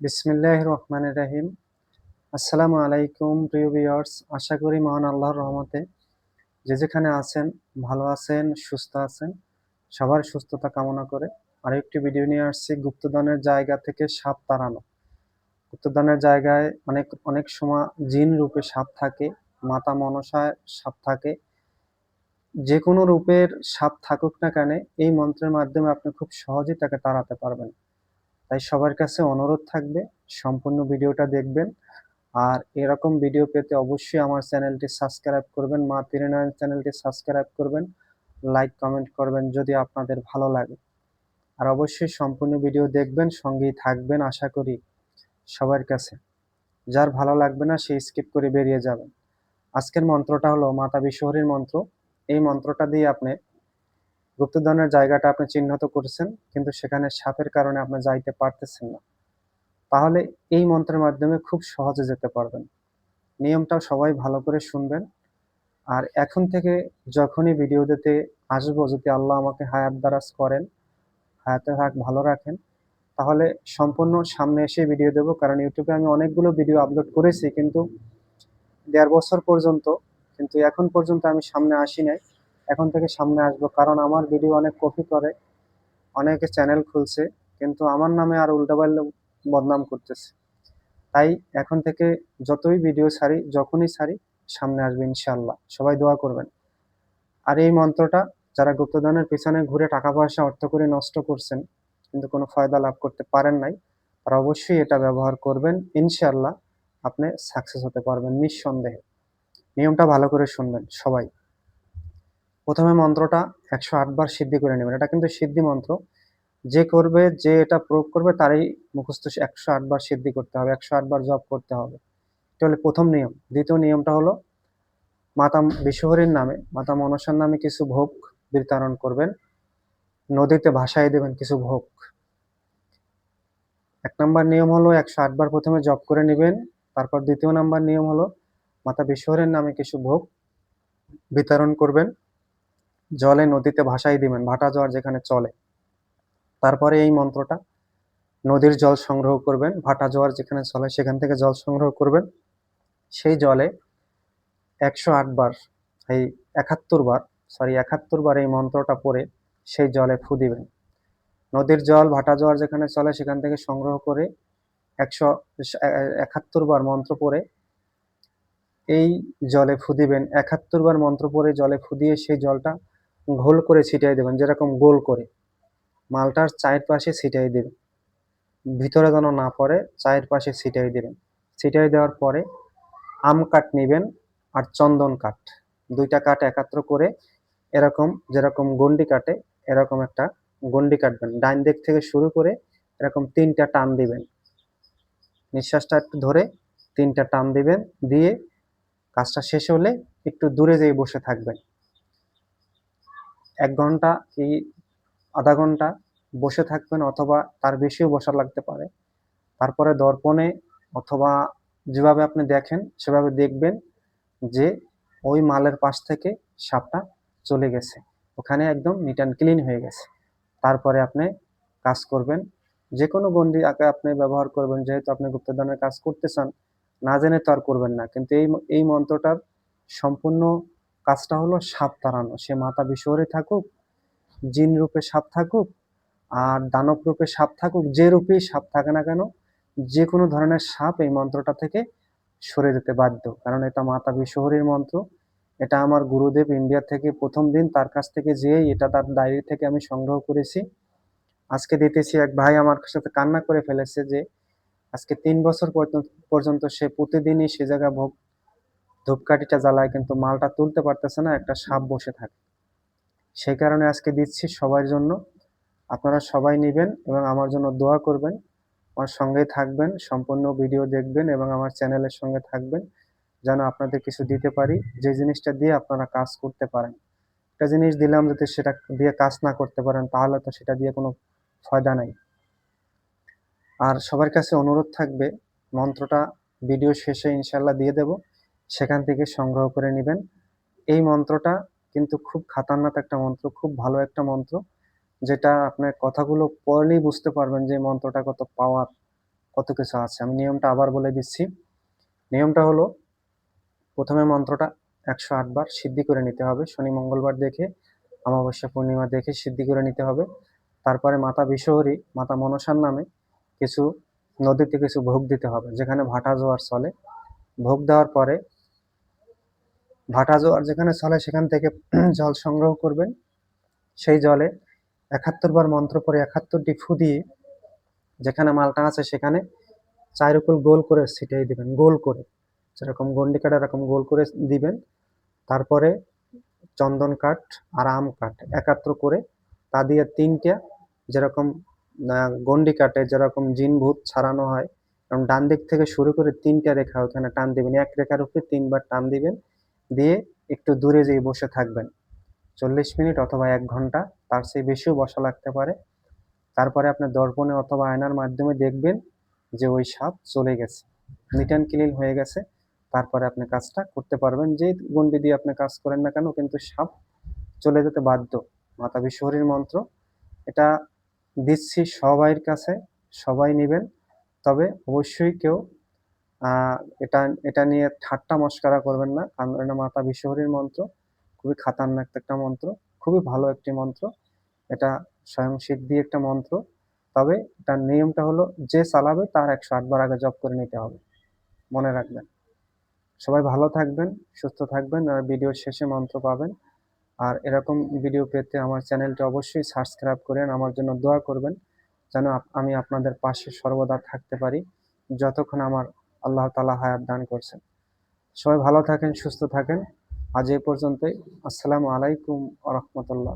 বিসমিল্লাহ রহমানের রাহিম আসসালামু আলাইকুম, প্রিয় ভিউয়ার্স। আশা করি মহান আল্লাহর রহমতে যে যেখানে আছেন, ভালো আছেন, সুস্থ আছেন, সবার সুস্থতা কামনা করে আরেকটি ভিডিও নিয়ে আসছি গুপ্তদানের জায়গা থেকে সাপ তাড়ানো। গুপ্তদানের জায়গায় অনেক অনেক সময় জিন রূপে সাপ থাকে, মাতা মনসায় সাপ থাকে। যে কোনো রূপের সাপ থাকুক না কেন, এই মন্ত্রের মাধ্যমে আপনি খুব সহজেই তাকে তাড়াতে পারবেন। তাই সবার কাছে অনুরোধ থাকবে সম্পূর্ণ ভিডিওটা দেখবেন। আর এরকম ভিডিও পেতে অবশ্যই আমার চ্যানেলটি সাবস্ক্রাইব করবেন। মা তিরিনয়ন চ্যানেলটি সাবস্ক্রাইব করবেন। লাইক, কমেন্ট করবেন যদি আপনাদের ভালো লাগে। আর অবশ্যই সম্পূর্ণ ভিডিও দেখবেন, সঙ্গেই থাকবেন আশা করি সবার কাছে। যার ভালো লাগবে না সে স্কিপ করে বেরিয়ে যাবেন আজকের মন্ত্রটা হলো মাতা বিশ্বহরীর মন্ত্র। এই মন্ত্রটা দিয়ে আপনি গুপ্তধনের জায়গাটা আপনি চিহ্নিত করেছেন, কিন্তু সেখানে সাপের কারণে আপনি যাইতে পারতেছেন না। তাহলে এই মন্ত্রের মাধ্যমে খুব সহজে যেতে পারবেন। নিয়মটা সবাই ভালো করে শুনবেন। আর এখন থেকে যখনই ভিডিও দিতে আসব, যদি আল্লাহ আমাকে হায়াত দারাজ করেন, হায়াতে থাক, ভালো রাখেন, তাহলে সম্পূর্ণ সামনে এসে ভিডিও দেবো। কারণ ইউটিউবে আমি অনেকগুলো ভিডিও আপলোড করেছি, কিন্তু দেড় বছর পর্যন্ত, কিন্তু এখন পর্যন্ত আমি সামনে আসি নাই। এখন থেকে সামনে আসব, কারণ আমার ভিডিও অনেক কপি করে, অনেকে চ্যানেল খুলছে, কিন্তু আমার নামে আর উল্টাপাল্টা বদনাম করতেছে। তাই এখন থেকে যতই ভিডিও ছাড়ি, যখনই ছাড়ি, সামনে আসবে ইনশাল্লাহ সবাই দোয়া করবেন। আর এই মন্ত্রটা যারা গুপ্তধনের পিছনে ঘুরে টাকা পয়সা, অর্থ করে নষ্ট করছেন, কিন্তু কোনো ফায়দা লাভ করতে পারেন নাই, তারা অবশ্যই এটা ব্যবহার করবেন। ইনশাল্লাহ আপনি সাকসেস হতে পারবেন নিঃসন্দেহে। নিয়মটা ভালো করে শুনবেন সবাই। প্রথমে মন্ত্রটা একশো আটবার সিদ্ধি করে নেবেন। এটা কিন্তু সিদ্ধি মন্ত্র। যে করবে, যে এটা প্রয়োগ করবে, তারই মুখস্থ একশো আটবার সিদ্ধি করতে হবে, একশো আটবার জপ করতে হবে। এটা হলো প্রথম নিয়ম। দ্বিতীয় নিয়মটা হলো মাতা বিশ্বহরীর নামে, মাতা মনসার নামে কিছু ভোগ বিতরণ করবেন। নদীতে ভাসায় দেবেন কিছু ভোগ। এক নম্বর নিয়ম হলো একশো আটবার প্রথমে জপ করে নেবেন। তারপর দ্বিতীয় নাম্বার নিয়ম হলো মাতা বিশ্বহরের নামে কিছু ভোগ বিতরণ করবেন। জলে নদীতে ভাসাই দিবেন, ভাটা জল যেখানে চলে। তারপরে এই মন্ত্রটা, নদীর জল সংগ্রহ করবেন, ভাটা জোয়ার যেখানে চলে সেখান থেকে জল সংগ্রহ করবেন। সেই জলে একশো বার, এই একাত্তর বার সরি একাত্তর বার এই মন্ত্রটা পড়ে সেই জলে ফু দিবেন। নদীর জল, ভাটা জোয়ার যেখানে চলে সেখান থেকে সংগ্রহ করে একশো, একাত্তর বার মন্ত্র পড়ে এই জলে ফু দিবেন। একাত্তর বার মন্ত্র পড়ে জলে ফু দিয়ে সেই জলটা ঘোল করে ছিটিয়ে দেবেন, যেরকম গোল করে। মালটার চায়ের পাশে ছিটাই দেবেন। ভিতরে যেন না পড়ে চায়ের পাশে ছিটাই দেবেন। ছিটাই দেওয়ার পরে আম কাঠ নেবেন আর চন্দন কাঠ দুইটা কাঠ একাত্র করে এরকম, যেরকম গন্ডি কাটে, এরকম একটা গন্ডি কাটবেন। ডাইন দিক থেকে শুরু করে এরকম তিনটা টান দিবেন। নিঃশ্বাসটা একটু ধরে তিনটা টান দিবেন, দিয়ে কাজটা শেষ হলে একটু দূরে যেয়ে বসে থাকবেন। এক ঘণ্টা কি আধা ঘণ্টা বসে থাকবেন অথবা তার বেশিও বসা লাগতে পারে। তারপরে দর্পণে অথবা যেভাবে আপনি দেখেন, সেভাবে দেখবেন যে ওই মালের পাশ থেকে সাপটা চলে গেছে। ওখানে একদম নিট অ্যান্ড ক্লিন হয়ে গেছে। তারপরে আপনি কাজ করবেন। যে কোনো গন্ডি আঁকে আপনি ব্যবহার করবেন, যেহেতু আপনি গুপ্তধনের কাজ করতে চান, না জেনে তো আর করবেন না। কিন্তু এই এই মন্ত্রটার সম্পূর্ণ কাজটা হলো সাপ তাড়ানো। সে মাতা বিশ্বরে থাকুক, জিন রূপে সাপ থাকুক, আর দানব রূপে সাপ থাকুক, যে রূপেই সাপ থাকে না কেন, যে কোনো ধরনের সাপ এই মন্ত্রটা থেকে সরে যেতে বাধ্য। কারণ এটা মাতা বিশ্বহরীর মন্ত্র। এটা আমার গুরুদেব ইন্ডিয়া থেকে প্রথম দিন তার কাছ থেকে যেয়েই এটা তার ডায়েরি থেকে আমি সংগ্রহ করেছি। আজকে দিতেছি এক ভাই আমার সাথে কান্না করে ফেলেছে যে, আজকে তিন বছর পর্যন্ত সে প্রতিদিনই সে জায়গা ভোগ ধূপকাঠিটা জ্বালায় কিন্তু মালটা তুলতে পারতেছে না, একটা সাপ বসে থাকে। সেই কারণে আজকে দিচ্ছি সবার জন্য। আপনারা সবাই নেবেন এবং আমার জন্য দোয়া করবেন। আমার সঙ্গেই থাকবেন, সম্পূর্ণ ভিডিও দেখবেন এবং আমার চ্যানেলের সঙ্গে থাকবেন, যেন আপনাদের কিছু দিতে পারি। যে জিনিসটা দিয়ে আপনারা কাজ করতে পারেন। একটা জিনিস দিলাম যদি সেটা দিয়ে কাজ না করতে পারেন, তাহলে তো সেটা দিয়ে কোনো ফায়দা নাই। আর সবার কাছে অনুরোধ থাকবে, মন্ত্রটা ভিডিও শেষে ইনশাল্লাহ দিয়ে দেব। সেখান থেকে সংগ্রহ করে নেবেন। এই মন্ত্রটা কিন্তু খুব খাতারনাক একটা মন্ত্র, খুব ভালো একটা মন্ত্র, যেটা আপনার কথাগুলো পড়লেই বুঝতে পারবেন যে মন্ত্রটা কত পাওয়ার কত কিছু আছে। আমি নিয়মটা আবার বলে দিচ্ছি। নিয়মটা হলো, প্রথমে মন্ত্রটা একশো আটবার সিদ্ধি করে নিতে হবে। শনি মঙ্গলবার দেখে, অমাবস্যা পূর্ণিমা দেখে সিদ্ধি করে নিতে হবে। তারপরে মাতা বিশ্বহরী মাতা মনসার নামে কিছু নদীতে কিছু ভোগ দিতে হবে, যেখানে ভাটা জোয়ার চলে। ভোগ দেওয়ার পরে ভাটা জোয়ার যেখানে চলে, সেখান থেকে জল সংগ্রহ করবেন সেই জলে একাত্তর বার মন্ত্র পরে একাত্তরটি ফু দিয়ে যেখানে মালটা আছে সেখানে চারুকুল গোল করে ছিটিয়ে দিবেন, গোল করে। যেরকম গন্ডি এরকম গোল করে দিবেন। তারপরে চন্দন কাঠ আর আম কাঠ একাত্র করে তা দিয়ে তিনটা যেরকম গন্ডি কাটে যেরকম জিন ভূত ছাড়ানো হয়, এবং ডান দিক থেকে শুরু করে তিনটা রেখা ওখানে টান দিবেন। এক রেখার উপরে তিনবার টান দিবেন। দিয়ে একটু দূরে যেয়ে বসে থাকবেন। চল্লিশ মিনিট অথবা এক ঘণ্টা, তার চেয়ে বেশিও বসা লাগতে পারে। তারপরে আপনার দর্পণে অথবা আয়নার মাধ্যমে দেখবেন যে ওই সাপ চলে গেছে। নিট অ্যান্ড ক্লিন হয়ে গেছে। তারপরে আপনি কাজটা করতে পারবেন। যেই গন্ডি দিয়ে আপনি কাজ করেন না কেন, কিন্তু সাপ চলে যেতে বাধ্য। মাতা বিশ্বহরীর মন্ত্র, এটা দিচ্ছি সবাইয়ের কাছে, সবাই নেবেন। তবে অবশ্যই কেউ এটা এটা নিয়ে ঠাট্টা মস্করা করবেন না। কারণ এটা মাতা বিশ্বহরীর মন্ত্র। খুবই খাতারনাক একটা মন্ত্র। খুবই ভালো একটি মন্ত্র। এটা স্বয়ং সিদ্ধি একটা মন্ত্র। তবে এটার নিয়মটা হলো, যে চালাবে তার একশো আটবার আগে জব করে নিতে হবে। মনে রাখবেন। সবাই ভালো থাকবেন, সুস্থ থাকবেন, আর ভিডিওর শেষে মন্ত্র পাবেন। আর এরকম ভিডিও পেতে আমার চ্যানেলটি অবশ্যই সাবস্ক্রাইব করেন আমার জন্য দোয়া করবেন, যেন আমি আপনাদের পাশে সর্বদা থাকতে পারি। যতক্ষণ আমার আল্লাহ তালা হায়াত দান করছেন। সবাই ভালো থাকেন, সুস্থ থাকেন। আজ এ পর্যন্তই। আসসালামু আলাইকুম আ রহমতুল্লাহ।